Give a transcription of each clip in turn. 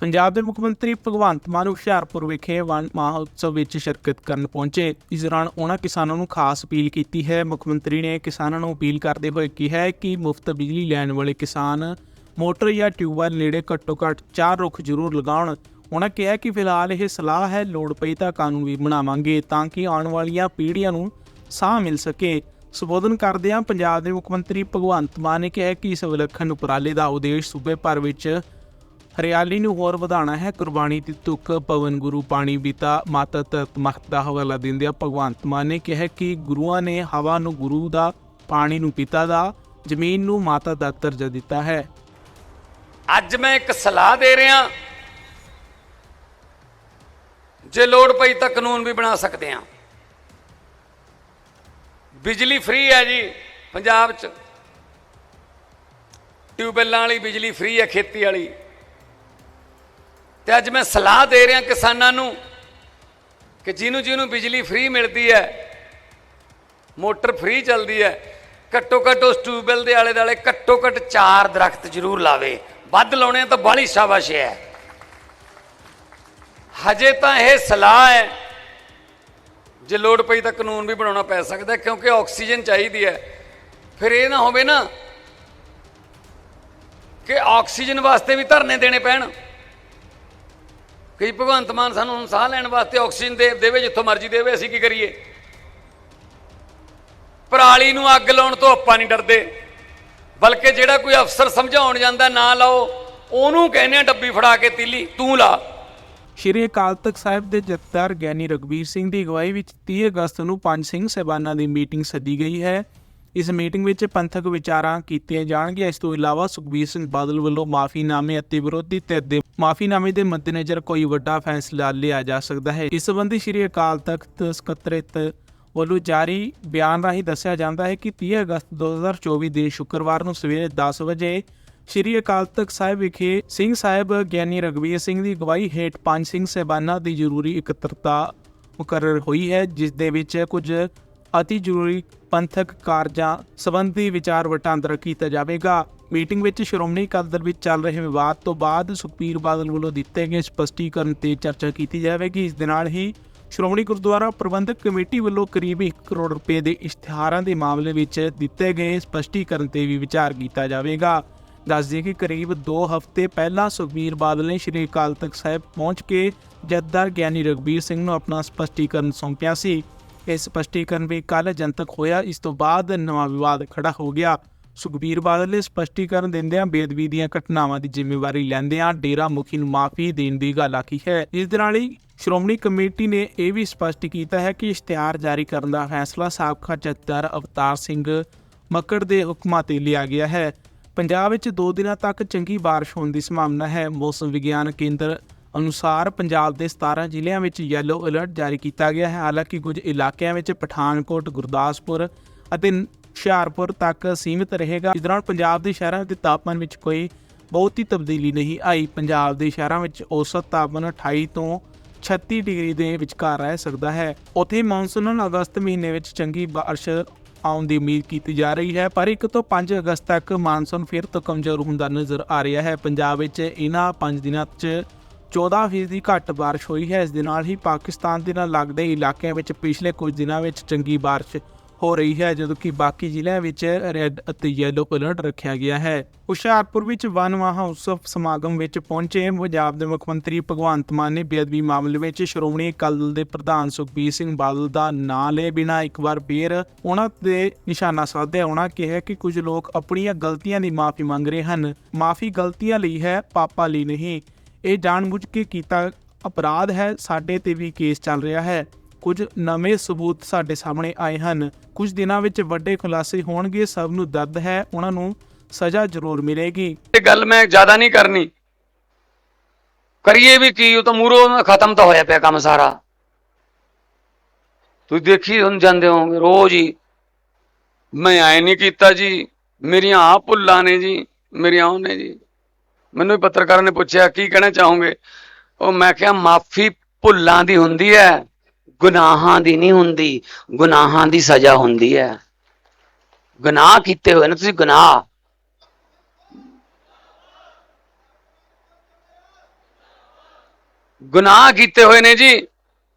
ਪੰਜਾਬ ਦੇ ਮੁੱਖ ਮੰਤਰੀ ਭਗਵੰਤ ਮਾਨ ਹੁਸ਼ਿਆਰਪੁਰ ਵਿਖੇ ਵਣ ਮਹਾਉਤਸਵ ਵਿੱਚ ਸ਼ਿਰਕਤ ਕਰਨ ਪਹੁੰਚੇ। ਇਸ ਦੌਰਾਨ ਉਹਨਾਂ ਕਿਸਾਨਾਂ ਨੂੰ ਖਾਸ ਅਪੀਲ ਕੀਤੀ ਹੈ। ਮੁੱਖ ਮੰਤਰੀ ਨੇ ਕਿਸਾਨਾਂ ਨੂੰ ਅਪੀਲ ਕਰਦੇ ਹੋਏ ਕਿਹਾ ਹੈ ਕਿ ਮੁਫਤ ਬਿਜਲੀ ਲੈਣ ਵਾਲੇ ਕਿਸਾਨ ਮੋਟਰ ਜਾਂ ਟਿਊਬਵੈੱਲ ਨੇੜੇ ਘੱਟੋ ਘੱਟ ਚਾਰ ਰੁੱਖ ਜ਼ਰੂਰ ਲਗਾਉਣ। ਉਹਨਾਂ ਕਿਹਾ ਕਿ ਫਿਲਹਾਲ ਇਹ ਸਲਾਹ ਹੈ, ਲੋੜ ਪਈ ਤਾਂ ਕਾਨੂੰਨ ਵੀ ਬਣਾਵਾਂਗੇ ਤਾਂ ਕਿ ਆਉਣ ਵਾਲੀਆਂ ਪੀੜ੍ਹੀਆਂ ਨੂੰ ਸਾਹ ਮਿਲ ਸਕੇ। ਸੰਬੋਧਨ ਕਰਦਿਆਂ ਪੰਜਾਬ ਦੇ ਮੁੱਖ ਮੰਤਰੀ ਭਗਵੰਤ ਮਾਨ ਨੇ ਕਿਹਾ ਕਿ ਇਸ ਵਿਲੱਖਣ ਉਪਰਾਲੇ ਦਾ ਉਦੇਸ਼ ਸੂਬੇ ਭਰ ਵਿੱਚ ਹਰਿਆਲੀ ਨੂੰ ਹੋਰ ਵਧਾਉਣਾ ਹੈ। ਕੁਰਬਾਨੀ ਦੀ ਤੁਕ ਪਵਨ ਗੁਰੂ ਪਾਣੀ ਬੀਤਾ ਮਾਤਾ ਧਰਤ ਮਖਤ ਦਾ ਹਵਾਲਾ ਦਿੰਦਿਆਂ ਭਗਵੰਤ ਮਾਨ ਨੇ ਕਿਹਾ ਕਿ ਗੁਰੂਆਂ ਨੇ ਹਵਾ ਨੂੰ ਗੁਰੂ ਦਾ, ਪਾਣੀ ਨੂੰ ਪਿਤਾ ਦਾ, ਜ਼ਮੀਨ ਨੂੰ ਮਾਤਾ ਦਾ ਦਰਜਾ ਦਿੱਤਾ ਹੈ। ਅੱਜ ਮੈਂ ਇੱਕ ਸਲਾਹ ਦੇ ਰਿਹਾ ਜੇ ਲੋੜ ਪਈ ਤਾਂ ਕਾਨੂੰਨ ਵੀ ਬਣਾ ਸਕਦੇ ਹਾਂ। ਬਿਜਲੀ ਫ੍ਰੀ ਹੈ ਜੀ ਪੰਜਾਬ 'ਚ। ਟਿਊਬਵੈੱਲਾਂ ਵਾਲੀ ਬਿਜਲੀ ਫ੍ਰੀ ਹੈ, ਖੇਤੀ ਵਾਲੀ। ਤੇ ਅੱਜ ਮੈਂ ਸਲਾਹ ਦੇ ਰਿਹਾ ਕਿਸਾਨਾਂ ਨੂੰ ਕਿ ਜਿਹਨੂੰ ਜਿਹਨੂੰ ਬਿਜਲੀ ਫ੍ਰੀ ਮਿਲਦੀ ਹੈ, ਮੋਟਰ ਫ੍ਰੀ ਚੱਲਦੀ ਹੈ, ਘੱਟੋ ਘੱਟ ਉਸ ਟਿਊਬਵੈੱਲ ਦੇ ਆਲੇ ਦੁਆਲੇ ਘੱਟੋ ਘੱਟ ਚਾਰ ਦਰਖਤ ਜ਼ਰੂਰ ਲਾਵੇ। ਵੱਧ ਲਾਉਣੇ ਆ ਤਾਂ ਬਾਹਲੀ ਸ਼ਾਬਾਸ਼ ਹੈ। ਹਜੇ ਤਾਂ ਇਹ ਸਲਾਹ ਹੈ, ਜੇ ਲੋੜ ਪਈ ਤਾਂ ਕਾਨੂੰਨ ਵੀ ਬਣਾਉਣਾ ਪੈ ਸਕਦਾ ਕਿਉਂਕਿ ਆਕਸੀਜਨ ਚਾਹੀਦੀ ਹੈ। ਫਿਰ ਇਹ ਨਾ ਹੋਵੇ ਨਾ ਕਿ ਆਕਸੀਜਨ ਵਾਸਤੇ ਵੀ ਧਰਨੇ ਦੇਣੇ ਪੈਣ। ਕਿ ਭਗਵੰਤ ਮਾਨ ਸਾਨੂੰ ਹੁਣ ਸਾਹ ਲੈਣ ਵਾਸਤੇ ਆਕਸੀਜਨ ਦੇ ਦੇਵੇ, ਜਿੱਥੋਂ ਮਰਜ਼ੀ ਦੇਵੇ, ਅਸੀਂ ਕੀ ਕਰੀਏ? ਪਰਾਲੀ ਨੂੰ ਅੱਗ ਲਾਉਣ ਤੋਂ ਆਪਾਂ ਨਹੀਂ ਡਰਦੇ। ਬਲਕਿ ਜਿਹੜਾ ਕੋਈ ਅਫਸਰ ਸਮਝਾਉਣ ਜਾਂਦਾ, ਨਾ ਲਾਓ, ਉਹਨੂੰ ਕਹਿੰਦੇ ਆ ਡੱਬੀ ਫੜਾ ਕੇ ਤੀਲੀ, ਤੂੰ ਲਾ। ਸ਼੍ਰੀ ਅਕਾਲ ਤਖਤ ਸਾਹਿਬ ਦੇ ਜਥੇਦਾਰ ਗਿਆਨੀ ਰਗਵੀਰ ਸਿੰਘ ਦੀ ਅਗਵਾਈ ਵਿੱਚ 30 ਅਗਸਤ ਨੂੰ ਪੰਜ ਸਿੰਘ ਸਹਿਬਾਨਾਂ ਦੀ ਮੀਟਿੰਗ ਸੱਦੀ ਗਈ ਹੈ। ਇਸ ਮੀਟਿੰਗ ਵਿੱਚ ਪੰਥਕ ਵਿਚਾਰਾਂ ਕੀਤੀਆਂ ਜਾਣਗੀਆਂ। ਇਸ ਤੋਂ ਇਲਾਵਾ ਸੁਖਬੀਰ ਸਿੰਘ ਬਾਦਲ ਵੱਲੋਂ ਮਾਫੀਨਾਮੇ ਅਤੇ ਵਿਰੋਧੀ ਧਿਰ ਦੇ ਮਾਫੀਨਾਮੇ ਦੇ ਮੱਦੇਨਜ਼ਰ ਕੋਈ ਵੱਡਾ ਫੈਸਲਾ ਲਿਆ ਜਾ ਸਕਦਾ ਹੈ। ਇਸ ਸੰਬੰਧੀ ਸ਼੍ਰੀ ਅਕਾਲ ਤਖਤ ਸਕੱਤਰੇਤ ਵੱਲੋਂ ਜਾਰੀ ਬਿਆਨ ਰਾਹੀਂ ਦੱਸਿਆ ਜਾਂਦਾ ਹੈ ਕਿ 30 ਅਗਸਤ 2024 ਦੇ ਸ਼ੁੱਕਰਵਾਰ ਨੂੰ ਸਵੇਰੇ 10 ਵਜੇ ਸ਼੍ਰੀ ਅਕਾਲ ਤਖਤ ਸਾਹਿਬ ਵਿਖੇ ਸਿੰਘ ਸਾਹਿਬ ਗਿਆਨੀ ਰਗਵੀਰ ਸਿੰਘ ਦੀ ਅਗਵਾਈ ਹੇਠ ਪੰਜ ਸਿੰਘ ਸਹਿਬਾਨਾਂ ਦੀ ਜ਼ਰੂਰੀ ਇਕੱਤਰਤਾ ਮੁਕਰਰ ਹੋਈ ਹੈ, ਜਿਸ ਦੇ ਵਿੱਚ ਕੁਝ ਅਤੀ ਜ਼ਰੂਰੀ ਪੰਥਕ ਕਾਰਜਾਂ ਸੰਬੰਧੀ ਵਿਚਾਰ ਵਟਾਂਦਰਾ ਕੀਤਾ ਜਾਵੇਗਾ। ਮੀਟਿੰਗ ਵਿੱਚ ਸ਼੍ਰੋਮਣੀ ਅਕਾਲੀ ਦਲ ਵਿੱਚ ਚੱਲ ਰਹੇ ਵਿਵਾਦ ਤੋਂ ਬਾਅਦ ਸੁਖਬੀਰ ਬਾਦਲ ਵੱਲੋਂ ਦਿੱਤੇ ਗਏ ਸਪਸ਼ਟੀਕਰਨ ਤੇ ਚਰਚਾ ਕੀਤੀ ਜਾਵੇਗੀ। ਇਸ ਦੇ ਨਾਲ ਹੀ ਸ਼੍ਰੋਮਣੀ ਗੁਰਦੁਆਰਾ ਪ੍ਰਬੰਧਕ ਕਮੇਟੀ ਵੱਲੋਂ ਕਰੀਬ 1 ਕਰੋੜ ਰੁਪਏ ਦੇ ਇਸ਼ਤਿਹਾਰਾਂ ਦੇ ਮਾਮਲੇ ਵਿੱਚ ਦਿੱਤੇ ਗਏ ਸਪਸ਼ਟੀਕਰਨ ਤੇ ਵੀ ਵਿਚਾਰ ਕੀਤਾ ਜਾਵੇਗਾ। ਦੱਸ ਦਈਏ ਕਿ ਕਰੀਬ 2 ਹਫ਼ਤੇ ਪਹਿਲਾਂ ਸੁਖਬੀਰ ਬਾਦਲ ਨੇ ਸ਼੍ਰੀ ਅਕਾਲ ਤਖਤ ਸਾਹਿਬ ਪਹੁੰਚ ਕੇ ਜਥੇਦਾਰ ਗਿਆਨੀ ਰਗਬੀਰ ਸਿੰਘ ਨੂੰ ਆਪਣਾ ਸਪਸ਼ਟੀਕਰਨ ਸੌਂਪਿਆ ਸੀ। ਇਹ ਸਪਸ਼ਟੀਕਰਨ ਵੀ ਕੱਲ ਜਨਤਕ ਹੋਇਆ। ਇਸ ਤੋਂ ਬਾਅਦ ਨਵਾਂ ਵਿਵਾਦ ਖੜਾ ਹੋ ਗਿਆ। ਸੁਖਬੀਰ ਬਾਦਲ ਨੇ ਸਪਸ਼ਟੀਕਰਨ ਦਿੰਦਿਆਂ ਬੇਦਬੀ ਦੀਆਂ ਘਟਨਾਵਾਂ ਦੀ ਜ਼ਿੰਮੇਵਾਰੀ ਲੈਂਦਿਆਂ ਡੇਰਾ ਮੁਖੀ ਨੂੰ ਮਾਫੀ ਦੇਣ ਦੀ ਗੱਲ ਆਖੀ ਹੈ। ਇਸ ਦੇ ਨਾਲ ਹੀ ਸ਼੍ਰੋਮਣੀ ਕਮੇਟੀ ਨੇ ਇਹ ਵੀ ਸਪਸ਼ਟ ਕੀਤਾ ਹੈ ਕਿ ਇਸ਼ਤਿਹਾਰ ਜਾਰੀ ਕਰਨ ਦਾ ਫੈਸਲਾ ਸਾਬਕਾ ਜਥੇਦਾਰ ਅਵਤਾਰ ਸਿੰਘ ਮੱਕੜ ਦੇ ਹੁਕਮਾਂ ਤੇ ਲਿਆ ਗਿਆ ਹੈ। ਪੰਜਾਬ ਵਿੱਚ 2 ਦਿਨਾਂ ਤੱਕ ਚੰਗੀ ਬਾਰਿਸ਼ ਹੋਣ ਦੀ ਸੰਭਾਵਨਾ ਹੈ। ਮੌਸਮ ਵਿਗਿਆਨ ਕੇਂਦਰ ਅਨੁਸਾਰ ਪੰਜਾਬ ਦੇ 17 ਜ਼ਿਲ੍ਹਿਆਂ ਵਿੱਚ ਯੈਲੋ ਅਲਰਟ ਜਾਰੀ ਕੀਤਾ ਗਿਆ ਹੈ। ਹਾਲਾਂਕਿ ਕੁਝ ਇਲਾਕਿਆਂ ਵਿੱਚ ਪਠਾਨਕੋਟ, ਗੁਰਦਾਸਪੁਰ ਅਤੇ ਹੁਸ਼ਿਆਰਪੁਰ ਤੱਕ ਸੀਮਿਤ ਰਹੇਗਾ। ਇਸ ਦੌਰਾਨ ਪੰਜਾਬ ਦੇ ਸ਼ਹਿਰਾਂ ਦੇ ਤਾਪਮਾਨ ਵਿੱਚ ਕੋਈ ਬਹੁਤੀ ਤਬਦੀਲੀ ਨਹੀਂ ਆਈ। ਪੰਜਾਬ ਦੇ ਸ਼ਹਿਰਾਂ ਵਿੱਚ ਔਸਤ ਤਾਪਮਾਨ 28 ਤੋਂ 36 ਡਿਗਰੀ ਦੇ ਵਿਚਕਾਰ ਰਹਿ ਸਕਦਾ ਹੈ। ਉੱਥੇ ਮੌਨਸੂਨ ਅਗਸਤ ਮਹੀਨੇ ਵਿੱਚ ਚੰਗੀ ਬਾਰਿਸ਼ ਆਉਣ ਦੀ ਉਮੀਦ ਕੀਤੀ ਜਾ ਰਹੀ ਹੈ, ਪਰ 1 ਤੋਂ 5 ਅਗਸਤ ਤੱਕ ਮਾਨਸੂਨ ਫਿਰ ਤੋਂ ਕਮਜ਼ੋਰ ਹੁੰਦਾ ਨਜ਼ਰ ਆ ਰਿਹਾ ਹੈ। ਪੰਜਾਬ ਵਿੱਚ ਇਹਨਾਂ 5 ਦਿਨਾਂ 'ਚ 14% ਦੀ ਘੱਟ ਬਾਰਿਸ਼ ਹੋਈ ਹੈ। ਇਸ ਦੇ ਨਾਲ ਹੀ ਪਾਕਿਸਤਾਨ ਦੇ ਨਾਲ ਲੱਗਦੇ ਇਲਾਕਿਆਂ ਵਿੱਚ ਪਿਛਲੇ ਕੁਝ ਦਿਨਾਂ ਵਿੱਚ ਚੰਗੀ ਬਾਰਿਸ਼ ਹੋ ਰਹੀ ਹੈ, ਜਦੋਂ ਕਿ ਬਾਕੀ ਜ਼ਿਲ੍ਹਿਆਂ ਵਿੱਚ ਰੈੱਡ ਅਤੇ ਯੈਲੋ ਅਲਰਟ ਰੱਖਿਆ ਗਿਆ ਹੈ। ਹੁਸ਼ਿਆਰਪੁਰ ਵਿੱਚ ਵਨ ਮਹਾਉਤਸਵ ਸਮਾਗਮ ਵਿੱਚ ਪਹੁੰਚੇ ਪੰਜਾਬ ਦੇ ਮੁੱਖ ਮੰਤਰੀ ਭਗਵੰਤ ਮਾਨ ਨੇ ਬੇਅਦਬੀ ਮਾਮਲੇ ਵਿੱਚ ਸ਼੍ਰੋਮਣੀ ਅਕਾਲੀ ਦਲ ਦੇ ਪ੍ਰਧਾਨ ਸੁਖਬੀਰ ਸਿੰਘ ਬਾਦਲ ਦਾ ਨਾਂ ਲਏ ਬਿਨਾਂ ਇੱਕ ਵਾਰ ਫੇਰ ਉਹਨਾਂ ਦੇ ਨਿਸ਼ਾਨਾ ਸਾਧਿਆ। ਉਹਨਾਂ ਕਿਹਾ ਕਿ ਕੁਝ ਲੋਕ ਆਪਣੀਆਂ ਗਲਤੀਆਂ ਦੀ ਮਾਫੀ ਮੰਗ ਰਹੇ ਹਨ। ਮਾਫੀ ਗਲਤੀਆਂ ਲਈ ਹੈ, ਪਾਪਾਂ ਲਈ ਨਹੀਂ। ਇਹ ਜਾਣਬੁੱਝ ਕੇ ਕੀਤਾ ਅਪਰਾਧ ਹੈ। ਸਾਡੇ ਤੇ ਵੀ ਕੇਸ ਚੱਲ ਰਿਹਾ ਹੈ। ਕੁਝ ਨਵੇਂ ਸਬੂਤ ਸਾਡੇ ਸਾਹਮਣੇ ਆਏ ਹਨ। ਕੁਝ ਦਿਨਾਂ ਵਿੱਚ ਵੱਡੇ ਖੁਲਾਸੇ ਹੋਣਗੇ, ਸਭ ਨੂੰ ਦਰਦ ਹੈ, ਉਹਨਾਂ ਨੂੰ ਸਜ਼ਾ ਜ਼ਰੂਰ ਮਿਲੇਗੀ। ਇਹ ਗੱਲ ਮੈਂ ਜ਼ਿਆਦਾ ਨਹੀਂ ਕਰਨੀ। ਕਰੀਏ ਵੀ ਕੀ, ਉਹ ਤਾਂ ਮੂਰੋਂ ਖਤਮ ਤਾਂ ਹੋਇਆ ਪਿਆ ਕੰਮ ਸਾਰਾ। ਤੁਸੀਂ ਦੇਖੀ ਹੁਣ ਜਾਂਦੇ ਹੋਗੇ ਰੋਜ਼ ਹੀ। ਮੈਂ ਐ ਨਹੀਂ ਕੀਤਾ ਜੀ। ਮੇਰੀਆਂ ਆ ਭੁੱਲਾਂ ਨੇ ਜੀ, ਮੇਰੀਆਂ ਉਹ ਨੇ ਜੀ। ਮੈਨੂੰ ਵੀ ਪੱਤਰਕਾਰਾਂ ਨੇ ਪੁੱਛਿਆ, ਕੀ ਕਹਿਣਾ ਚਾਹੋਗੇ? ਉਹ ਮੈਂ ਕਿਹਾ, ਮਾਫੀ ਭੁੱਲਾਂ ਦੀ ਹੁੰਦੀ ਹੈ ਗੁਨਾਹਾਂ ਦੀ ਨਹੀਂ ਹੁੰਦੀ, ਗੁਨਾਹਾਂ ਦੀ ਸਜ਼ਾ ਹੁੰਦੀ ਹੈ ਗੁਨਾਹ ਕੀਤੇ ਹੋਏ ਨੇ, ਤੁਸੀਂ ਗੁਨਾਹ। ਗੁਨਾਹ ਕੀਤੇ ਹੋਏ ਨੇ ਜੀ,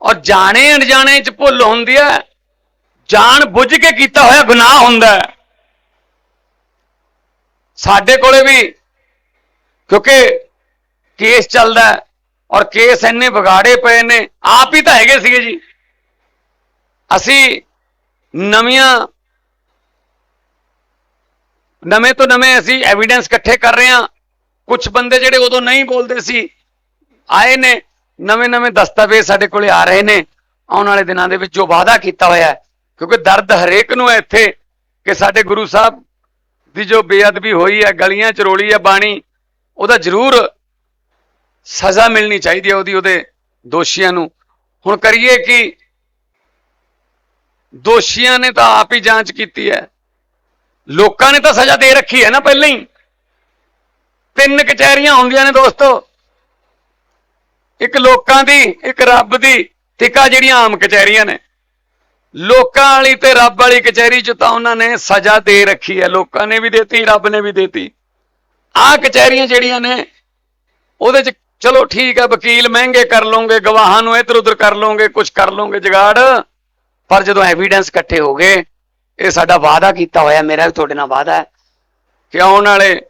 ਔਰ ਜਾਣੇ ਅਣਜਾਣੇ ਚ ਭੁੱਲ ਹੁੰਦੀ ਹੈ ਜਾਣ ਬੁੱਝ ਕੇ ਕੀਤਾ ਹੋਇਆ ਗੁਨਾਹ ਹੁੰਦਾ ਹੈ ਸਾਡੇ ਕੋਲੇ ਵੀ ਕਿਉਂਕਿ ਕੇਸ ਚੱਲਦਾ ਔਰ ਕੇਸ ਇੰਨੇ ਵਿਗਾੜੇ ਪਏ ਨੇ, ਆਪ ਹੀ ਤਾਂ ਹੈਗੇ ਸੀਗੇ ਜੀ। ਅਸੀਂ ਨਵੀਆਂ, ਨਵੇਂ ਤੋਂ ਨਵੇਂ ਅਸੀਂ ਐਵੀਡੈਂਸ ਇਕੱਠੇ ਕਰ ਰਹੇ ਹਾਂ। ਕੁਝ ਬੰਦੇ ਜਿਹੜੇ ਉਦੋਂ ਨਹੀਂ ਬੋਲਦੇ ਸੀ, ਆਏ ਨੇ, ਨਵੇਂ ਨਵੇਂ ਦਸਤਾਵੇਜ਼ ਸਾਡੇ ਕੋਲੇ ਆ ਰਹੇ ਨੇ। ਆਉਣ ਵਾਲੇ ਦਿਨਾਂ ਦੇ ਵਿੱਚ ਜੋ ਵਾਅਦਾ ਕੀਤਾ ਹੋਇਆ ਕਿਉਂਕਿ ਦਰਦ ਹਰੇਕ ਨੂੰ ਹੈ ਇੱਥੇ ਕਿ ਸਾਡੇ ਗੁਰੂ ਸਾਹਿਬ ਦੀ ਜੋ ਬੇਅਦਬੀ ਹੋਈ ਹੈ, ਗਲੀਆਂ ਚ ਰੋਲੀ ਹੈ, ਬਾਣੀ ਉਹਦਾ ਜ਼ਰੂਰ ਸਜ਼ਾ ਮਿਲਣੀ ਚਾਹੀਦੀ ਹੈ ਉਹਦੀ, ਉਹਦੇ ਦੋਸ਼ੀਆਂ ਨੂੰ। ਹੁਣ ਕਰੀਏ ਕਿ ਦੋਸ਼ੀਆਂ ਨੇ ਤਾਂ ਆਪ ਹੀ ਜਾਂਚ ਕੀਤੀ ਹੈ। ਲੋਕਾਂ ਨੇ ਤਾਂ ਸਜ਼ਾ ਦੇ ਰੱਖੀ ਹੈ ਨਾ ਪਹਿਲਾਂ ਹੀ। ਤਿੰਨ ਕਚਹਿਰੀਆਂ ਹੁੰਦੀਆਂ ਨੇ ਦੋਸਤੋ। ਇੱਕ ਲੋਕਾਂ ਦੀ, ਇੱਕ ਰੱਬ ਦੀ ਤੇ ਜਿਹੜੀਆਂ ਆਮ ਕਚਹਿਰੀਆਂ ਨੇ। ਲੋਕਾਂ ਵਾਲੀ ਤੇ ਰੱਬ ਵਾਲੀ ਕਚਹਿਰੀ ਚ ਤਾਂ ਉਹਨਾਂ ਨੇ ਸਜ਼ਾ ਦੇ ਰੱਖੀ ਹੈ। ਲੋਕਾਂ ਨੇ ਵੀ ਦਿੱਤੀ, ਰੱਬ ਨੇ ਵੀ ਦਿੱਤੀ। ਆਹ ਕਚਹਿਰੀਆਂ ਜਿਹੜੀਆਂ ਨੇ, ਉਹਦੇ ਚ ਚਲੋ ਠੀਕ ਹੈ ਵਕੀਲ ਮਹਿੰਗੇ ਕਰ ਲਓਗੇ, ਗਵਾਹਾਂ ਨੂੰ ਇੱਧਰ ਉੱਧਰ ਕਰ ਲਓਗੇ ਕੁਝ ਕਰ ਲਓਗੇ ਜਗਾੜ, ਪਰ ਜਦੋਂ ਐਵੀਡੈਂਸ ਇਕੱਠੇ ਹੋ ਗਏ, ਇਹ ਸਾਡਾ ਵਾਅਦਾ ਕੀਤਾ ਹੋਇਆ, ਮੇਰਾ ਵੀ ਤੁਹਾਡੇ ਨਾਲ ਵਾਅਦਾ ਹੈ, ਕਿ ਆਉਣ ਵਾਲੇ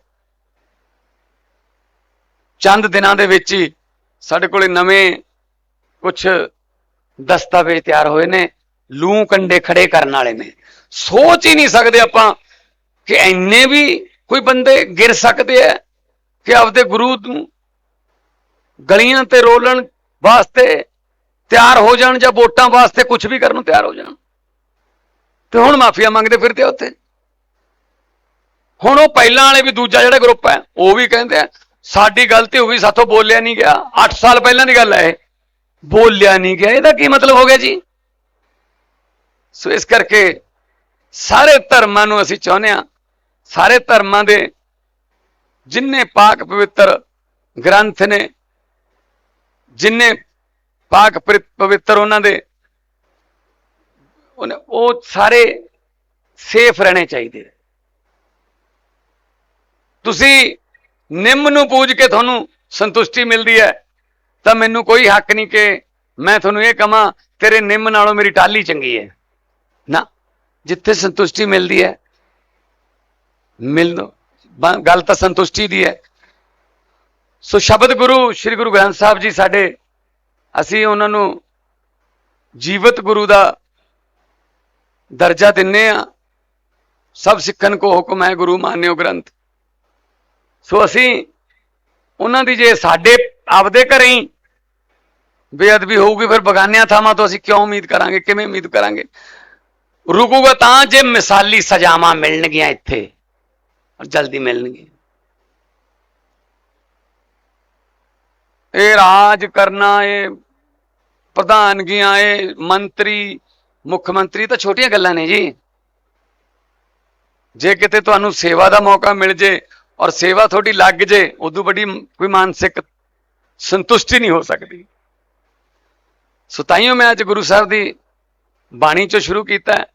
ਚੰਦ ਦਿਨਾਂ ਦੇ ਵਿੱਚ ਹੀ ਸਾਡੇ ਕੋਲੇ ਨਵੇਂ ਕੁਝ ਦਸਤਾਵੇਜ਼ ਤਿਆਰ ਹੋਏ ਨੇ, ਲੂ ਕੰਡੇ ਖੜੇ ਕਰਨ ਵਾਲੇ ਨੇ। ਸੋਚ ਹੀ ਨਹੀਂ ਸਕਦੇ ਆਪਾਂ ਕਿ ਐਨੇ ਵੀ ਕੋਈ ਬੰਦੇ ਗਿਰ ਸਕਦੇ ਆ ਕਿ ਆਪਦੇ ਗੁਰੂ ਨੂੰ ਗਲੀਆਂ ਤੇ ਰੋਲਣ ਵਾਸਤੇ ਤਿਆਰ ਹੋ ਜਾਣ ਜਾਂ ਵੋਟਾਂ ਵਾਸਤੇ ਕੁਝ ਵੀ ਕਰਨ ਨੂੰ ਤਿਆਰ ਹੋ ਜਾਣ? ਤੇ ਹੁਣ ਮਾਫੀਆ ਮੰਗਦੇ ਫਿਰਦੇ ਆ ਉੱਥੇ। ਹੁਣ ਉਹ ਪਹਿਲਾਂ ਵਾਲੇ ਵੀ ਦੂਜਾ ਜਿਹੜਾ ਗਰੁੱਪ ਹੈ, ਉਹ ਵੀ ਕਹਿੰਦੇ ਆ, ਸਾਡੀ ਗਲਤੀ ਹੋ ਗਈ, ਸਾਥੋਂ ਬੋਲਿਆ ਨਹੀਂ ਗਿਆ। 8 ਸਾਲ ਪਹਿਲਾਂ ਦੀ ਗੱਲ ਹੈ ਇਹ। ਬੋਲਿਆ ਨਹੀਂ ਗਿਆ। ਇਹਦਾ ਕੀ ਮਤਲਬ ਹੋ ਗਿਆ ਜੀ? ਸੋ ਇਸ ਕਰਕੇ ਸਾਰੇ ਧਰਮਾਂ ਨੂੰ ਅਸੀਂ ਚਾਹੁੰਦੇ ਆ ਸਾਰੇ ਧਰਮਾਂ ਦੇ ਜਿੰਨੇ ਪਾਕ ਪਵਿੱਤਰ ਗ੍ਰੰਥ ਨੇ, ਜਿੰਨੇ ਪਾਕ ਪਵਿੱਤਰ ਉਹਨਾਂ ਦੇ ਉਹ ਸਾਰੇ ਸੇਫ ਰਹਿਣੇ ਚਾਹੀਦੇ ਤੁਸੀਂ ਨਿੰਮ ਨੂੰ ਪੂਜ ਕੇ ਤੁਹਾਨੂੰ ਸੰਤੁਸ਼ਟੀ ਮਿਲਦੀ ਹੈ, ਤਾਂ ਮੈਨੂੰ ਕੋਈ ਹੱਕ ਨਹੀਂ ਕਿ ਮੈਂ ਤੁਹਾਨੂੰ ਇਹ ਕਹਾਂ, ਤੇਰੇ ਨਿੰਮ ਨਾਲੋਂ ਮੇਰੀ ਟਾਲੀ ਚੰਗੀ ਹੈ। ਨਾ, ਜਿੱਥੇ ਸੰਤੁਸ਼ਟੀ ਮਿਲਦੀ ਹੈ ਮਿਲ ਗੱਲ ਤਾਂ ਸੰਤੁਸ਼ਟੀ ਦੀ ਹੈ। ਸੋ ਸ਼ਬਦ ਗੁਰੂ, ਸ੍ਰੀ ਗੁਰੂ ਗ੍ਰੰਥ ਸਾਹਿਬ ਜੀ ਸਾਡੇ, ਅਸੀਂ ਉਹਨਾਂ ਨੂੰ ਜੀਵਤ ਗੁਰੂ ਦਾ ਦਰਜਾ ਦਿੰਨੇ ਆ ਸਭ ਸਿੱਖਣ ਕੋ ਹੁਕਮ ਹੈ ਗੁਰੂ ਮਾਨਿਓ ਗ੍ਰੰਥ। ਸੋ ਅਸੀਂ ਉਹਨਾਂ ਦੀ ਜੇ ਸਾਡੇ ਆਪਦੇ ਘਰੇ ਹੀ ਬੇਅਦਬੀ ਹੋਊਗੀ, ਫਿਰ ਬਗਾਨਿਆਂ ਥਾਵਾਂ ਤੋਂ ਅਸੀਂ ਕਿਉਂ ਉਮੀਦ ਕਰਾਂਗੇ, ਕਿਵੇਂ ਉਮੀਦ ਕਰਾਂਗੇ? ਰੁਕੂਗਾ ਤਾਂ ਜੇ ਮਿਸਾਲੀ ਸਜ਼ਾਵਾਂ ਮਿਲਣਗੀਆਂ ਇੱਥੇ। ਔਰ ਜਲਦੀ ਮਿਲਣਗੀਆਂ ਇਹ ਰਾਜ ਕਰਨਾ, ਇਹ ਪ੍ਰਧਾਨਗੀਆਂ, ਇਹ ਮੰਤਰੀ, ਮੁੱਖ ਮੰਤਰੀ ਤਾਂ ਛੋਟੀਆਂ ਗੱਲਾਂ ਨੇ ਜੀ। ਜੇ ਕਿਤੇ ਤੁਹਾਨੂੰ ਸੇਵਾ ਦਾ ਮੌਕਾ ਮਿਲ ਜੇ ਔਰ ਸੇਵਾ ਤੁਹਾਡੀ ਲੱਗ ਜੇ, ਉਦੋਂ ਵੱਡੀ ਕੋਈ ਮਾਨਸਿਕ ਸੰਤੁਸ਼ਟੀ ਨਹੀਂ ਹੋ ਸਕਦੀ। ਸੋ ਤਾਈਓ ਮੈਂ ਅੱਜ ਗੁਰੂ ਸਾਹਿਬ ਦੀ ਬਾਣੀ ਚੋਂ ਸ਼ੁਰੂ ਕੀਤਾ।